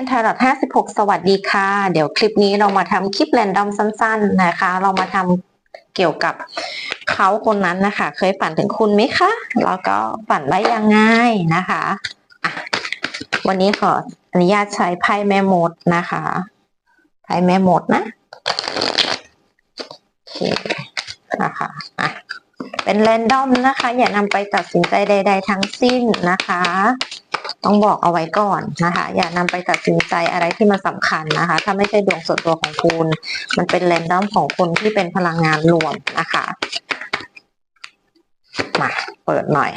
เป็นทารอต56 สวัสดีค่ะ เดี๋ยวคลิปนี้เรามาทำคลิปแรนดอมสั้น ๆ นะคะ เรามาทำเกี่ยวกับเขาคนนั้นนะคะ เคยฝันถึงคุณไหมคะ แล้วก็ฝันว่ายังไงนะคะะวันนี้ขออนุญาตใช้ไพ่แม่มดนะคะ ไพ่แม่มดนะโอเคนะคะอะเป็นแรนดอมนะคะ อย่านำไปตัดสินใจใด ๆ ทั้งสิ้นนะคะ ต้องบอกเอาไว้ก่อนนะคะ อย่านำไปตัดสินใจอะไรที่มันสำคัญนะคะ ถ้าไม่ใช่ดวงส่วนตัวของคุณ มันเป็นแรนดอมของคนที่เป็นพลังงานรวมนะคะ มา เปิดหน่อย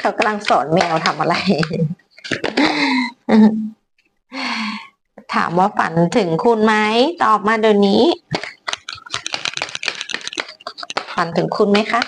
เขากำลังสอนแมวทำอะไร ถามว่าฝันถึงคุณไหม ตอบมาเดี๋ยวนี้ ฝันถึงคุณไหมคะ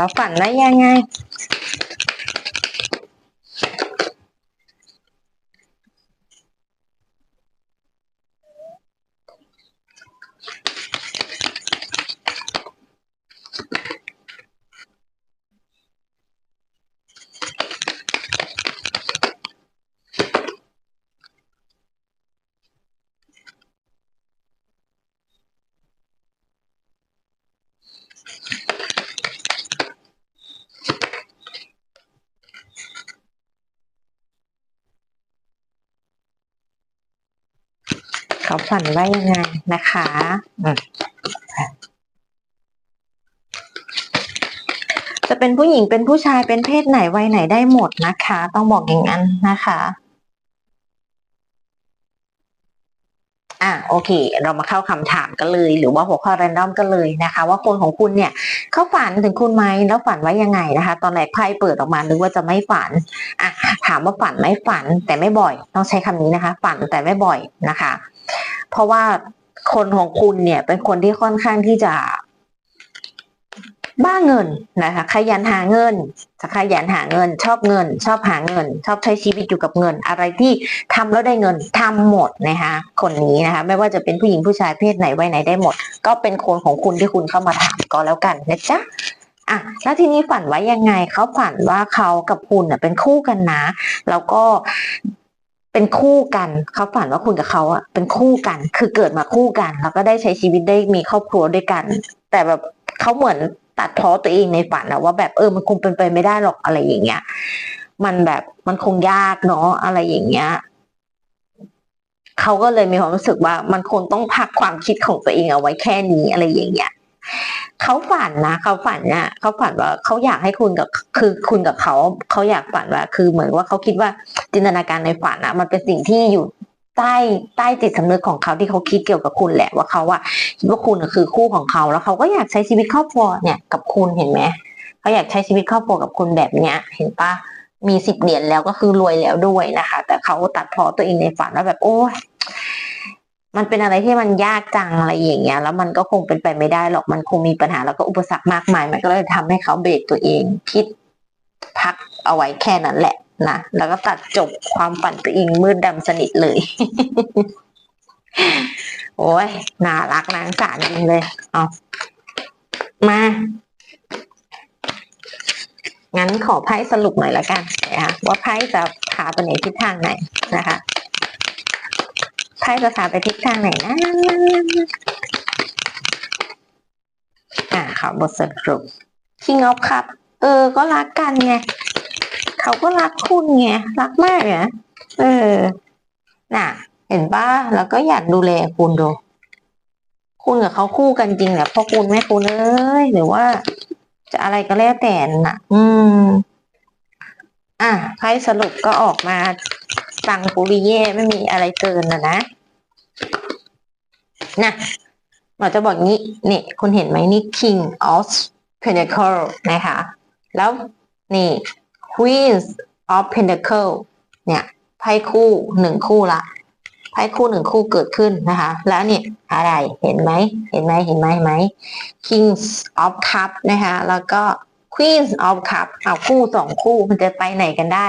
อะแล้วฝันได้ยังไง เขาฝันว่ายังไงนะคะอืมจะเป็นผู้หญิงเป็นผู้ชายเป็นเพศไหนวัยไหนได้หมดนะคะ ต้องบอกอย่างนั้นนะคะ อะโอเค เรามาเข้าคำถามกันเลย หรือว่าหัวข้อแรนดอมกันเลยนะคะ ว่าคนของคุณเนี่ยเขาฝันถึงคุณไหมแล้วฝันว่ายังไงนะคะ ตอนแรกไพ่เปิดออกมานึกว่าจะไม่ฝันอะถามว่าฝันไหม่ฝันแต่ไม่บ่อย ต้องใช้คำนี้นะคะ ฝันแต่ไม่บ่อยนะคะ เพราะว่าคนของคุณเนี่ยเป็นคนที่ค่อนข้างที่จะบ้าเงินนะคะขยันหาเงินขยันหาเงิน ชอบเงิน ชอบหาเงิน ชอบใช้ชีวิตอยู่กับเงิน อะไรที่ทำแล้วได้เงินทำหมดนะคะคนนี้นะคะไม่ว่าจะเป็นผู้หญิงผู้ชายเพศไหนวัยไหนได้หมด ก็เป็นคนของคุณที่คุณเข้ามาถามก็แล้วกันนะจ๊ะอะแล้วทีนี้ฝันไว่ายังไงเขาฝันว่าเขากับคุณเน่ะเป็นคู่กันนะ แล้วก็ เป็นคู่กันเขาฝันว่าคุณกับเขาอะเป็นคู่กัน คือเกิดมาคู่กัน แล้วก็ได้ใช้ชีวิตได้มีครอบครัวด้วยกัน แต่แบบเขาเหมือนตัดพ้อตัวเองในฝันนะว่าแบบเออมันคงเป็นไปไม่ได้หรอกอะไรอย่างเงี้ย มันแบบมันคงยากเนาะอะไรอย่างเงี้ยเขาก็เลยมีความรู้สึกว่ามันคงต้องพักความคิดของตัวเองเอาไว้แค่นี้อะไรอย่างเงี้ย เขาฝันนะเขาฝันเนี่ยเขาฝันว่าเขาอยากให้คุณกับคือคุณกับเขาเขาอยากฝันว่า คือเหมือนว่าเขาคิดว่าจินตนาการในฝันอะมันเป็นสิ่งที่อยู่ใต้ใต้จิตสำนึกของเขาที่เขาคิดเกี่ยวกับคุณแหละว่าเขาอะคิดว่าคุณคือคู่ของเขาแล้วเขาก็อยากใช้ชีวิตครอบครัวเนี่ยกับคุณเห็นไหมเขาอยากใช้ชีวิตครอบครัวกับคุณแบบเนี้ย เห็นปะมีสิบเหรียญแล้วก็คือรวยแล้วด้วยนะคะ แต่เขาตัดพอตัวเองในฝันว่าแบบโอ้ มันเป็นอะไรที่มันยากจังอะไรอย่างเงี้ย แล้วมันก็คงเป็นไปไม่ได้หรอกมันคงมีปัญหาแล้วก็อุปสรรคมากมาย มันก็เลยทำให้เขาเบรกตัวเองคิดพักเอาไว้แค่นั้นแหละนะแล้วก็ตัดจบความฝันตัวเองมืดดำสนิทเลย โอ้ยน่ารักนางสารจริงเลยเอามางั้นขอไพ่สรุปหน่อยละกันนะคะว่าไพ่จะพาไปในทิศทางไหนนะคะ ไพ่จะพาไปทิศทางไหนนะอ่าขอบทสรุปคิงออฟครับ เออ ก็รักกันไง เขาก็รักคุณไง รักมากเนี่ยเออ น่ะ เห็นป่ะแล้วก็อยากดูแลคุณดู คุณกับเขาคู่กันจริงแหละพ่อคุณแม่คุณเอ้ยหรือว่า จะอะไรก็แล้วแต่น่ะ อืม อะไพ่สรุปก็ออกมา สั่งปุริเย่ไม่มีอะไรเกินนะนะนะหมอจะบอกงี้นี่คุณเห็นไหมนี่ king of Pentacle นะคะ แล้วนี่ Queens of Pentacle เนี่ยไพ่คู่หนึ่งคู่ละไพ่คู่หนึ่งคู่เกิดขึ้นนะคะ แล้วเนี่ยอะไรเห็นไหมเห็นไหมเห็นไหมเห็นไหม Kings of Cup นะคะ แล้วก็ Queens of Cup เอาคู่สองคู่มันจะไปไหนกันได้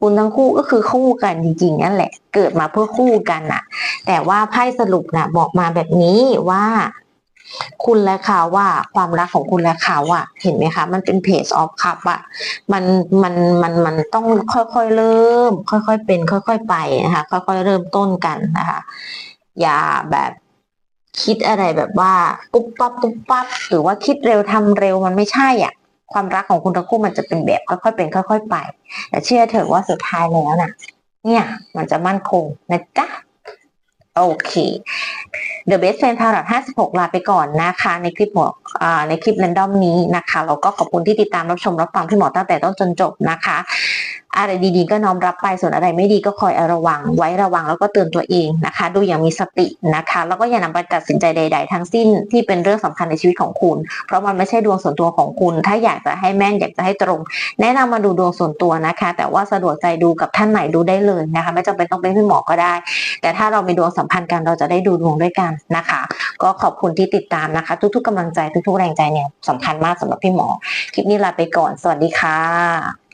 คุณทั้งคู่ก็คือคู่กันจริงๆนั่นแหละ เกิดมาเพื่อคู่กันน่ะ แต่ว่าไพ่สรุปนะบอกมาแบบนี้ว่าคุณและเขาว่าความรักของคุณและเขาอะเห็นไหมคะ มันเป็นเพจออฟคัพอะมันมันมันมันต้องค่อยๆเริ่ม ค่อยๆเป็น ค่อย ๆ ไปนะคะ ค่อย ๆ เริ่มต้นกันนะคะ อย่าแบบคิดอะไรแบบว่า ปุ๊บปั๊บปุ๊บปั๊บหรือว่าคิดเร็วทำเร็วมันไม่ใช่อะ ความรักของคุณทั้งคู่มันจะเป็นแบบค่อยๆเป็นค่อย ๆ ไป แต่เชื่อเถอะว่าสุดท้ายแล้วน่ะเนี่ย มันจะมั่นคงนะจ๊ะโอเค The Best Fan Tarot 56 ลาไปก่อนนะคะ ในคลิปหัวในคลิปเรนดอมนี้นะคะ เราก็ขอบคุณที่ติดตามรับชมรับฟังพี่หมอตั้งแต่ต้นจนจบนะคะ อะไรดีๆ ก็น้อมรับไปส่วนอะไรไม่ดีก็คอยระวัง ไว้ระวังแล้วก็เตือนตัวเองนะคะ ดูอย่างมีสตินะคะ แล้วก็อย่านำไปตัดสินใจใด ๆ ทั้งสิ้นที่เป็นเรื่องสำคัญในชีวิตของคุณ เพราะมันไม่ใช่ดวงส่วนตัวของคุณ ถ้าอยากจะให้แม่นอยากจะให้ตรง แนะนำมาดูดวงส่วนตัวนะคะ แต่ว่าสะดวกใจดูกับท่านไหนดูได้เลยนะคะ ไม่จำเป็นต้องเป็นพี่หมอก็ได้ แต่ถ้าเรามีดวงสัมพันธ์กันเราจะได้ดูดวงด้วยกันนะคะ ก็ขอบคุณที่ติดตามนะคะ ทุกๆกำลังใจทุกๆแรงใจเนี่ยสำคัญมากสำหรับพี่หมอคลิปนี้ลาไปก่อน สวัสดีค่ะ